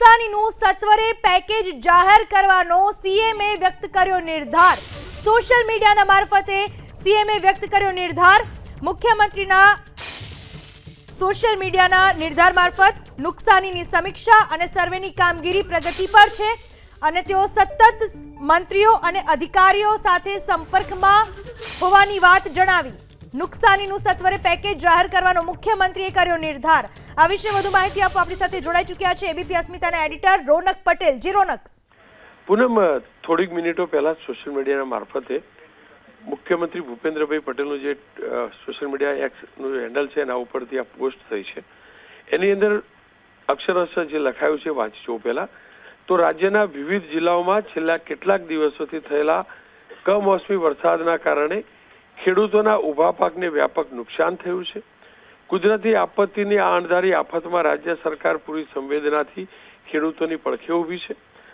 નુકસાનીનું સત્વરે પેકેજ જાહેર કરવાનો સીએમએ વ્યક્ત કર્યો નિર્ધાર. સોશિયલ મીડિયાના મારફતે સીએમએ વ્યક્ત કર્યો નિર્ધાર. મુખ્યમંત્રીના સોશિયલ મીડિયાના નિર્ધાર મારફત નુકસાનીની સમીક્ષા અને સર્વેની કામગીરી પ્રગતિ પર છે અને તેઓ સતત મંત્રીઓ અને અધિકારીઓ સાથે સંપર્કમાં હોવાની વાત જણાવી. નુકસાનીનું સત્વરે પેકેજ જાહેર કરવાનો મુખ્યમંત્રીએ કર્યો નિર્ધાર. આ વિશે વધુ માહિતી આપવા આપણી સાથે જોડાઈ ચૂક્યા છે એબીપી અસ્મિતાના એડિટર રોનક પટેલ. જી રોનક. પૂનમ, થોડીક મિનિટો પહેલા સોશિયલ મીડિયાના મારફતે મુખ્યમંત્રી ભૂપેન્દ્રભાઈ પટેલનું જે સોશિયલ મીડિયા એક્સનું હેન્ડલ છે એના ઉપરથી આ પોસ્ટ થઈ છે. એની અંદર અક્ષરશ જે લખાયું છે, વાંચજો પહેલા. તો રાજ્યના વિવિધ જિલ્લાઓમાં છેલ્લા કેટલાક દિવસોથી થયેલા કમોસમી વરસાદના કારણે ખેડૂતોના ઊભા પાકને વ્યાપક નુકસાન થયું છે. કુદરતી આપત્તિની આ અણધારી આફતમાં રાજ્ય સરકાર પૂરી સંવેદનાથી ખેડૂતોની પડખે ઊભી છે.